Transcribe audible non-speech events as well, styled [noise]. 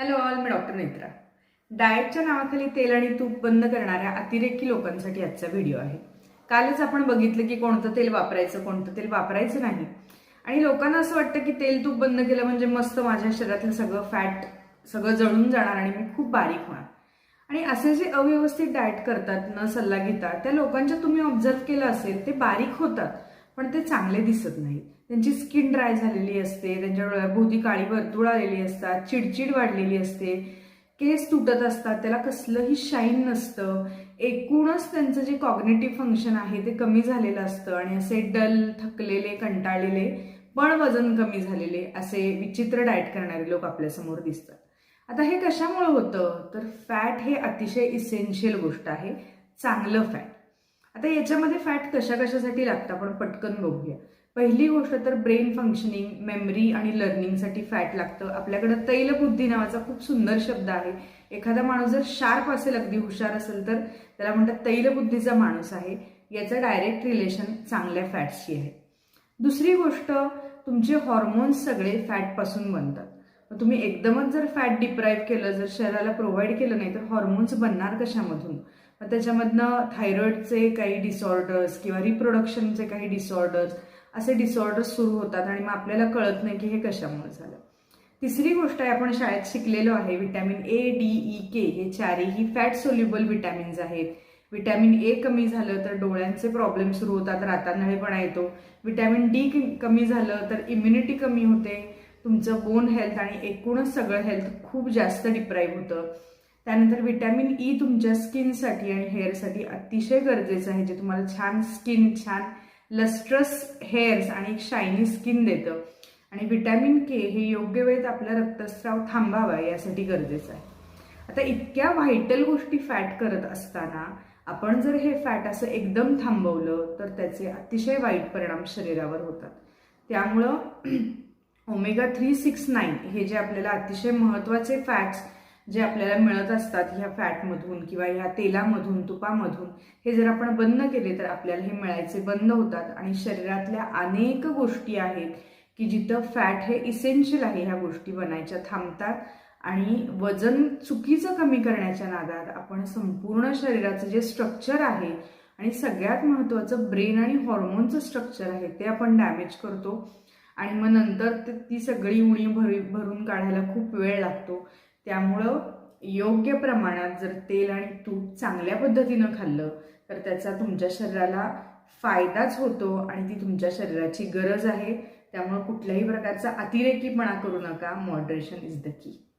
Hello all मी doctor Netra. डाएटच्या नावाखाली तेल आणि तूप बंद करणाऱ्या अतिरेकी लोकांसाठी आजचा व्हिडिओ आहे. कालच आपण बघितलं की कोणतं तेल वापरायचं कोणतं तेल वापरायचं नाही. आणि लोकांना असं वाटतं की तेल तूप बंद केलं म्हणजे मस्त माझ्या शरीरातलं सगळं फॅट सगळं जळून जाणार आणि मी खूप बारीक होणार. आणि असे जे अव्यवस्थित डाएट करतात न सल्ला घेतात त्या लोकांच्या तुम्ही ऑब्झर्व केलं असेल ते बारीक होतात. पण ते चांगले दिसत नाही. त्यांची स्किन ड्राय झालेली असते त्यांच्या डोळ्याभोवती काळी वर्तुळ आलेली असतात चिडचिड वाढलेली असते. केस तुटत असतात त्याला कसलंही शाईन नसतं. एकूणच त्यांचं जे कॉग्नेटिव्ह फंक्शन आहे ते कमी झालेलं असतं आणि असे डल थकलेले कंटाळलेले पण वजन कमी झालेले असे विचित्र डाएट करणारे लोक आपल्यासमोर दिसतात. आता हे कशामुळे होतं? तर फॅट हे अतिशय इसेन्शियल गोष्ट आहे. चांगलं फॅट. आता याच्यामध्ये फॅट कशा कशासाठी लागतं? आपण पटकन बघूया. पहिली गोष्ट तर ब्रेन फंक्शनिंग मेमरी आणि लर्निंगसाठी फॅट लागतं. आपल्याकडं तैलबुद्धी नावाचा खूप सुंदर शब्द आहे. एखादा माणूस जर शार्प असेल अगदी हुशार असेल तर त्याला म्हणतात तैलबुद्धीचा माणूस आहे. याचं डायरेक्ट रिलेशन चांगल्या फॅट्सशी आहे. दुसरी गोष्ट तुमचे हॉर्मोन्स सगळे फॅटपासून बनतात. मग तुम्ही एकदमच जर फॅट डिप्राईव्ह केलं जर शरीराला प्रोव्हाइड केलं नाही तर हॉर्मोन्स बनणार कशामधून? मग त्याच्यामधनं थायरॉइडचे काही डिसऑर्डर्स किंवा रिप्रोडक्शनचे काही डिसऑर्डर्स असे डिसऑर्डर्स सुरू होतात आणि मग आपल्याला कळत नाही की हे कशामुळे झालं. तिसरी गोष्ट आहे आपण शाळेत शिकलेलो आहे vitamin A D E K हे चारही फॅट सोल्युबल विटॅमिन्स आहेत. विटॅमिन ए कमी झालं तर डोळ्यांचे प्रॉब्लेम सुरू होतात रातानळेपणा येतो. विटॅमिन डी कमी झालं तर इम्युनिटी कमी होते. तुमचं बोन हेल्थ आणि एकूणच सगळं हेल्थ खूप जास्त डिप्राईव्ह होतं. त्यानंतर विटॅमिन ई तुमच्या स्किनसाठी आणि हेअरसाठी अतिशय गरजेचं आहे जे तुम्हाला छान स्किन छान लस्ट्रस हेअर्स आणि एक शायनी स्किन देतं. आणि विटॅमिन के हे योग्य वेळेत आपला रक्तस्राव थांबावा यासाठी गरजेचं आहे. आता इतक्या व्हायटल गोष्टी फॅट करत असताना आपण जर हे फॅट असं एकदम थांबवलं तर त्याचे अतिशय वाईट परिणाम शरीरावर होतात. त्यामुळं [clears throat] ओमेगा थ्री सिक्स नाईन हे जे आपल्याला अतिशय महत्त्वाचे फॅट्स जे आपल्याला मिळत असतात ह्या फॅटमधून किंवा ह्या तेलामधून तुपामधून हे जर आपण बंद केले तर आपल्याला हे मिळायचे बंद होतात. आणि शरीरातल्या अनेक गोष्टी आहेत की जिथं फॅट हे इसेन्शियल आहे ह्या गोष्टी बनायच्या थांबतात. आणि वजन चुकीचं कमी करण्याच्या नादात आपण संपूर्ण शरीराचं जे स्ट्रक्चर आहे आणि सगळ्यात महत्त्वाचं ब्रेन आणि हॉर्मोनचं स्ट्रक्चर आहे ते आपण डॅमेज करतो. आणि मग नंतर ती सगळी उणी भर भरून काढायला खूप वेळ लागतो. त्यामुळं योग्य प्रमाणात जर तेल आणि तूप चांगल्या पद्धतीनं खाल्लं तर त्याचा तुमच्या शरीराला फायदाच होतो आणि ती तुमच्या शरीराची गरज आहे. त्यामुळं कुठल्याही प्रकारचा अतिरेकीपणा करू नका. Moderation is the key